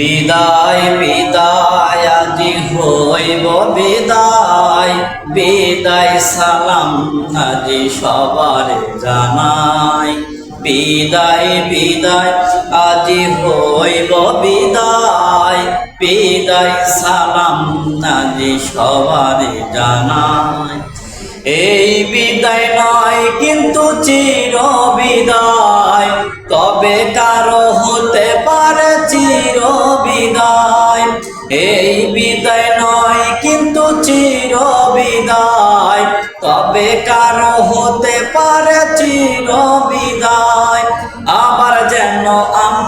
বিদায় বিদায়, আজি হইব বিদায়। বিদায় সালাম আজি সবার জানাই। বিদায় বিদায়, আজি হইব বিদায়। বিদায় সালাম আজি সবার জানাই। এই বিদায় নয় কিন্তু চির বিদায়। তবে কারও হতে পারে চির বিদায়। এই বিদায় নয় কিন্তু চির বিদায়। তবে কারও হতে পারে চির বিদায়। আবার যেন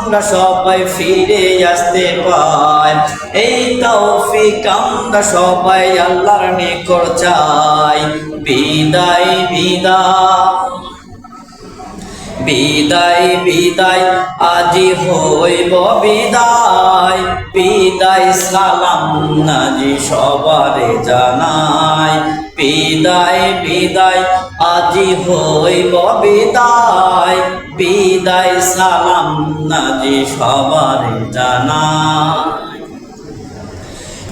আমরা সবাই ফিরে আসতে পাই। এই তৌফিক আমরা সবাই আল্লাহর নিকট চাই। বিদায় বিদায়। বিদায় বিদায়, আজি হইব বিদায়। বিদায়, সালাম নাজি সবারে জানাই। বিদায় বিদায়, আজি হইব বিদায়। বিদায় সালাম নাজি সবারে জানাই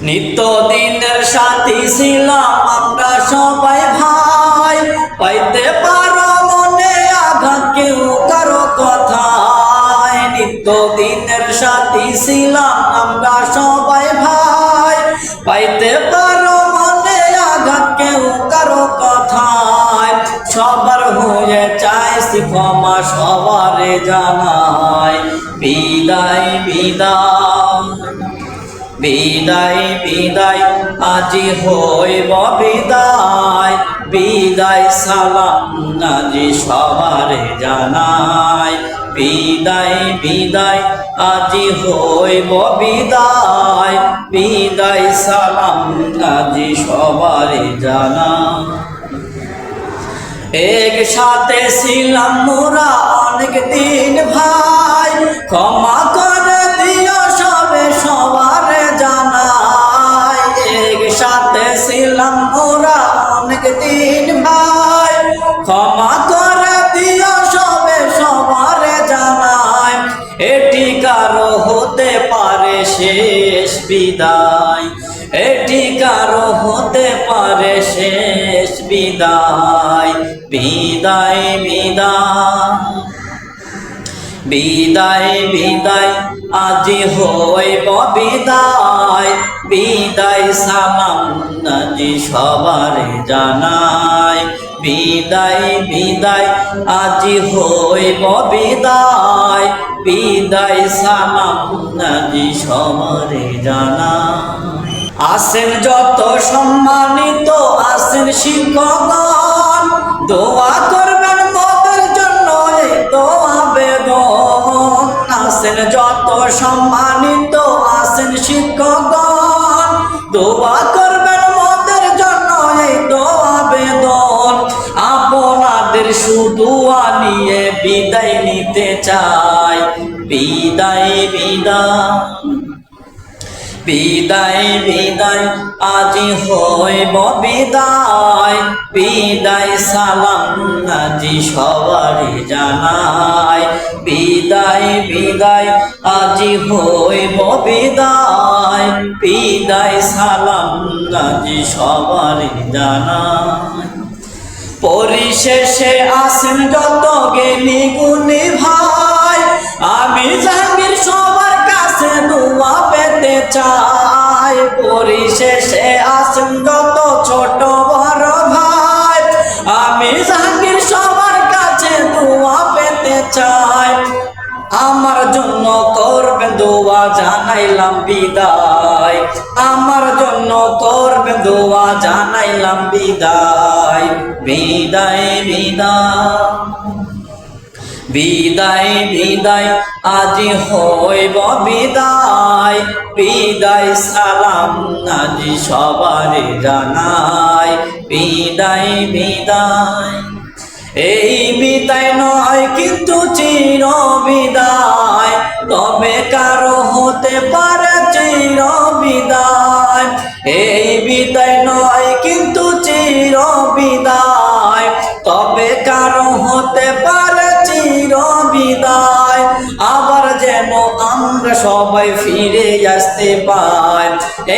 নিত্য দিনের সাথী ছিলাম আমরা সবাই ভাই। পাইতে পারো মনে আঘাত কেউ কারও কথায়। নিত্য দিনের সাথী ছিলাম আমরা সবাই ভাই। পাইতে পারো মনে আঘাত কেউ কারও কথায়। সবার হয়ে চাইছি ক্ষমা সবারে জানাই। বিদায় বিদায় বিদায় বিদায়, আজি হইব বিদায়। বিদায়, সালাম নাজি সবারে জানাই। বিদায় বিদায়, আজি হইব বিদায়। বিদায়, সালাম নাজি সবারে জানাই। একসাথে ছিলাম মোরা অনেক দিন ভাই। ক্ষমা করে দিও সবে সবার জানাই। একসাথে ছিলাম মোরা অনেক দিন ভাই। ক্ষমা করে দিও সবে সবার জানাই। এটি কারও হতে পারে শেষ বিদায়। এটি কারও হতে পারে শেষ বিদায়। বিদায় বিদায়। বিদায় বিদায়, আজি হইব বিদায়। বিদায় সালাম নাজি সবার জানায় বিদায় বিদায়, আজি হইব বিদায়। বিদায় সালাম নাজি সবার জানাই। আসেন যত সম্মানিত, আসেন শিক্ষকগণ। দোয়া করবেন মদের জন্য তো আবেদন আসেন যত সম্মানিত, আসেন শিক্ষকগণ। দোয়া করবেন মদের জন্য তো আবেদন আপনাদের শুধু নিয়ে বিদায় নিতে চাই। বিদায় বিদায়। বিদায় বিদায়, আজি হইব বিদায়। বিদায় সালাম আজি সবারই জানাই। বিদায় বিদায়, আজি হইব বিদায়। বিদায় সালাম আজি সবারই জানাই। পরিশেষে আসেন যত জ্ঞানী গুণী ভাই। চাই পরিশেষে আসেন ছোট বড় ভাই। আমি জাহাঙ্গীর সবার কাছে দোয়া পেতে চাই। আমার জন্য করবে দোয়া, জানাইলাম বিদায়। আমার জন্য করবে দোয়া, জানাইলাম বিদায়। বিদায় বিদায়। বিদায় বিদায়, আজি হইব বিদায়। বিদায় সালাম আজি সবার জানাই। বিদায় বিদায়। এই বিদায় নয় কিন্তু চির বিদায়। তবে কারও হতে পারে চির বিদায়। যেন আমরা সবাই ফিরে আসতে পাই।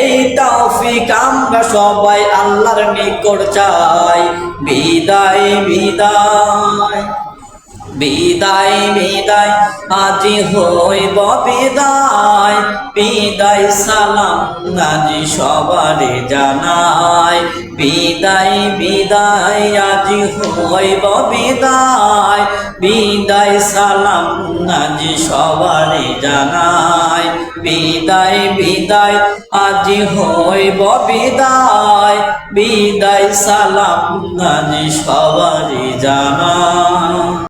এই তৌফিক আমরা সবাই আল্লাহর নিকট চাই। বিদায় বিদায়। বিদায় বিদায়, আজি হইব বিদায়। বিদায় সালাম আজি সবারে জানাই। বিদায় বিদায়, আজি হইব বিদায়। বিদায় সালাম আজি সবারে জানাই। বিদায় বিদায়, আজি হইব বিদায়। বিদায় সালাম আজি সবারে জানাই।